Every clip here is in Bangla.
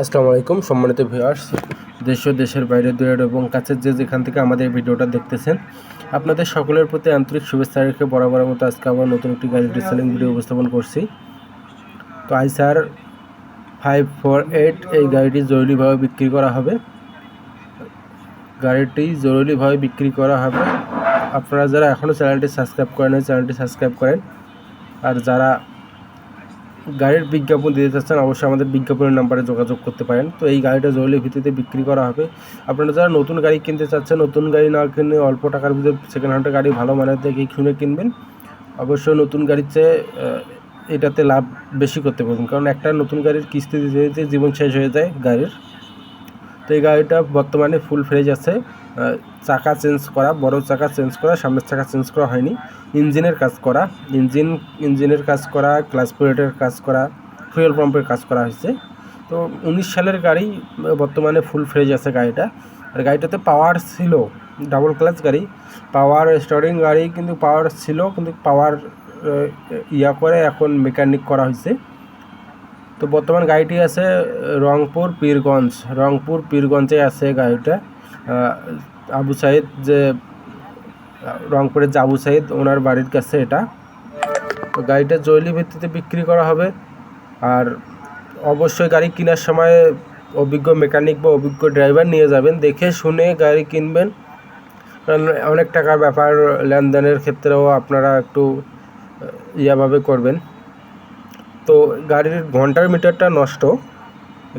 আসসালামু আলাইকুম, সম্মানিত ভিউয়ার্স, দেশ ও দেশের বাইরে দূরের এবং কাছের যে যেখান থেকে আমাদের এই ভিডিওটা দেখতেছেন, আপনাদের সকলের প্রতি আন্তরিক শুভেচ্ছা রেখে বরাবরের মতো আজকে আবার নতুন একটি গাড়ি ডিসেলিং ভিডিও উপস্থাপন করছি। তো আইসার ফাইভ ফোর এইট এই গাড়িটি জরুরিভাবে বিক্রি করা হবে। গাড়িটি জরুরিভাবে বিক্রি করা হবে। আপনারা যারা এখনও চ্যানেলটি সাবস্ক্রাইব করেন চ্যানেলটি সাবস্ক্রাইব করেন। আর যারা গাড়ির বিজ্ঞাপন দিতে চাচ্ছেন, অবশ্যই আমাদের বিজ্ঞাপনের নাম্বারে যোগাযোগ করতে পারেন। তো এই গাড়িটা জরুরি ভিত্তিতে বিক্রি করা হবে। আপনারা যারা নতুন গাড়ি কিনতে চাচ্ছেন, নতুন গাড়ি না কিনে অল্প টাকার ভিতরে সেকেন্ড হ্যান্ডের গাড়ি ভালো মানের দেখে শুনে কিনবেন, অবশ্যই নতুন গাড়ির চেয়ে এটাতে লাভ বেশি করতে পারবেন। কারণ একটা নতুন গাড়ির কিস্তি দিতে দিতে জীবন শেষ হয়ে যায় গাড়ির। তো এই গাড়িটা বর্তমানে ফুল ফ্রেজ আছে। চাকা চেঞ্জ করা, বড় চাকা চেঞ্জ করা, সামনের চাকা চেঞ্জ করা হয়নি। ইঞ্জিনের কাজ করা, ইঞ্জিন, ইঞ্জিনের কাজ করা ক্লাস প্লেটের কাজ করা ফুয়েল পাম্পের কাজ করা হয়েছে। তো উনিশ সালের গাড়ি, বর্তমানে ফুল ফ্রেজ আছে গাড়িটা। আর গাড়িটাতে পাওয়ার ছিল ডাবল ক্লাচ গাড়ি। পাওয়ার স্টার্টিং গাড়ি কিন্তু পাওয়ার ছিল, কিন্তু পাওয়ার ইয়া করে এখন মেকানিক করা হয়েছে। তো বর্তমান গাড়িটি আছে রংপুর পীরগঞ্জ। রংপুর পীরগঞ্জে আছে গাড়িটা। আবু সাইদ যে রংপুরের যে আবু সাইদ, ওনার বাড়ির কাছে এটা। তো গাড়িটা জৈলি ভিত্তিতে বিক্রি করা হবে। আর অবশ্যই গাড়ি কেনার সময় অভিজ্ঞ মেকানিক বা অভিজ্ঞ ড্রাইভার নিয়ে যাবেন, দেখে শুনে গাড়ি কিনবেন। কারণ অনেক টাকার ব্যাপার, লেনদেনের ক্ষেত্রেও আপনারা একটু ইয়াভাবে করবেন। তো গাড়ির ঘণ্টার মিটারটা নষ্ট।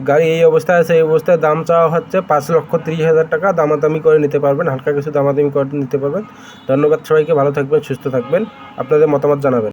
গাড়ি এই অবস্থায় আছে, এই অবস্থায় দাম চাওয়া হচ্ছে পাঁচ লক্ষ ত্রিশ হাজার টাকা। দামাদামি করে নিতে পারবেন, হালকা কিছু দামাদামি করে নিতে পারবেন। ধন্যবাদ সবাইকে, ভালো থাকবেন, সুস্থ থাকবেন। আপনাদের মতামত জানাবেন।